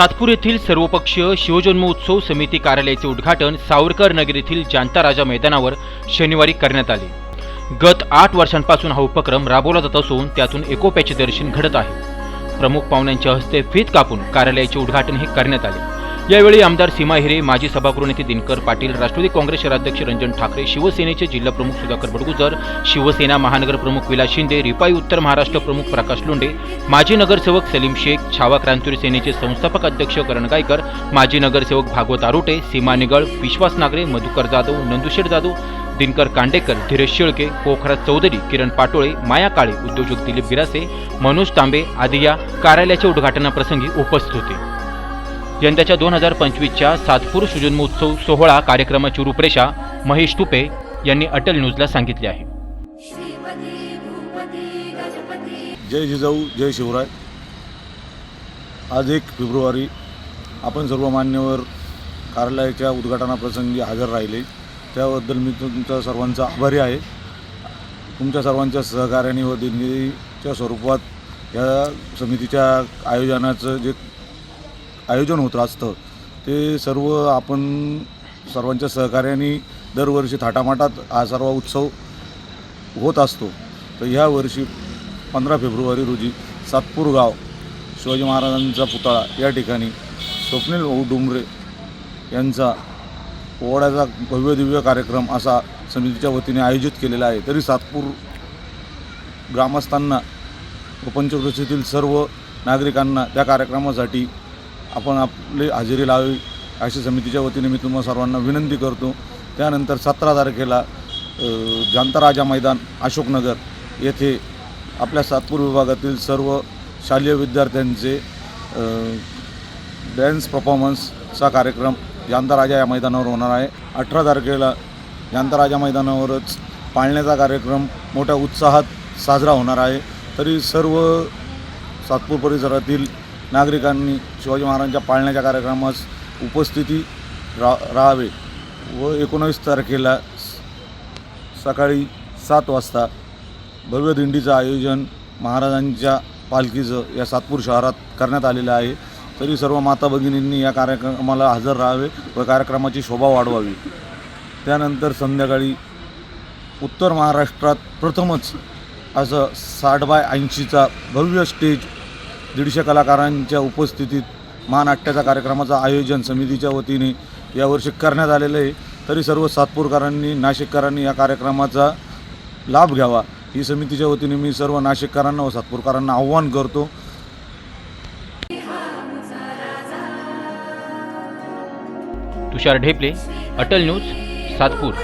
सातपूर येथील सर्वपक्षीय शिवजन्मोत्सव समिती कार्यालयाचे उद्घाटन सावरकर नगर येथील जानता राजा मैदानावर शनिवारी करण्यात आले. गत आठ वर्षांपासून हा उपक्रम राबवला जात असून त्यातून एकोप्याचे दर्शन घडत आहे. प्रमुख पाहुण्यांच्या हस्ते फीत कापून कार्यालयाचे उद्घाटन हे करण्यात आले. यावेळी आमदार सीमा हिरे माजी सभागृह नेते दिनकर पाटील राष्ट्रवादी काँग्रेस शहराध्यक्ष रंजन ठाकरे शिवसेनेचे जिल्हा प्रमुख सुधाकर बडगुजर शिवसेना महानगर प्रमुख विलास शिंदे रिपाई उत्तर महाराष्ट्र प्रमुख प्रकाश लोंडे माजी नगरसेवक सलीम शेख छावा क्रांतिवीर सेनेचे संस्थापक अध्यक्ष करण गायकर माजी नगरसेवक भागवत आरोटे सीमा निगळ विश्वास नागरे मधुकर जाधव नंदुशेठ जाधव दिनकर कांडेकर धीरज शेळके पोखराज चौधरी किरण पाटोळे माया काळे उद्योजक दिलीप गिरासे मनोज तांबे आदी या कार्यालयाच्या उद्घाटनाप्रसंगी उपस्थित होते. यंदाच्या दोन हजार पंचवीसच्या सातपूर सुजन्मोत्सव सोहळा कार्यक्रमाची रूपरेषा महेश तुपे यांनी अटल न्यूजला सांगितले आहे. श्रीपती भूपती गजपती. जय जिजाऊ जय शिवराय. आज एक फेब्रुवारी आपण सर्व मान्यवर कार्यालयाच्या उद्घाटनाप्रसंगी हजर राहिले. त्याबद्दल मी तुमच्या सर्वांचा आभारी आहे. तुमच्या सर्वांच्या सहकार्याने व देणगीच्या स्वरूपात या समितीच्या आयोजनाचं जे आयोजन होत असतं. ते सर्व आपण सर्वांच्या सहकार्याने दरवर्षी थाटामाटात हा सर्व उत्सव होत असतो. तर ह्या वर्षी पंधरा फेब्रुवारी रोजी सातपूर गाव शिवाजी महाराजांचा पुतळा या ठिकाणी स्वप्नील भाऊ डुमरे यांचा पोवाड्याचा भव्य दिव्य कार्यक्रम असा समितीच्या वतीने आयोजित केलेला आहे. तरी सातपूर ग्रामस्थांना व पंचक्रोशीतील सर्व नागरिकांना त्या कार्यक्रमासाठी आपण आपली हजेरी लावी अशी समितीच्या वतीने मी तुम्हा सर्वांना विनंती करतो. त्यानंतर सतरा तारखेला जांतराजा मैदान अशोकनगर येथे आपल्या सातपूर विभागातील सर्व शालेय विद्यार्थ्यांचे डॅन्स परफॉर्मन्सचा कार्यक्रम जांताराजा या मैदानावर होणार आहे. अठरा तारखेला जांतराजा मैदानावरच पाळण्याचा कार्यक्रम मोठ्या उत्साहात साजरा होणार आहे. तरी सर्व सातपूर परिसरातील नागरिकांनी शिवाजी महाराजांच्या पाळण्याच्या कार्यक्रमास उपस्थिती रा राहावे व एकोणावीस तारखेला सकाळी सात वाजता भव्य दिंडीचं आयोजन महाराजांच्या पालखीचं या सातपूर शहरात करण्यात आलेलं आहे. तरी सर्व माता भगिनींनी या कार्यक्रमाला हजर राहावे व कार्यक्रमाची शोभा वाढवावी. त्यानंतर संध्याकाळी उत्तर महाराष्ट्रात प्रथमच असं साठ बाय ऐंशीचा भव्य स्टेज दीडशे कलाकारांच्या उपस्थितीत महानाट्याच्या कार्यक्रमाचं आयोजन समितीच्या वतीने यावर्षी करण्यात आलेलं आहे. तरी सर्व सातपूरकरांनी नाशिककरांनी या कार्यक्रमाचा लाभ घ्यावा. ही समितीच्या वतीने मी सर्व नाशिककरांना व सातपूरकरांना आव्हान करतो. तुषार ढेपले अटल न्यूज सातपूर.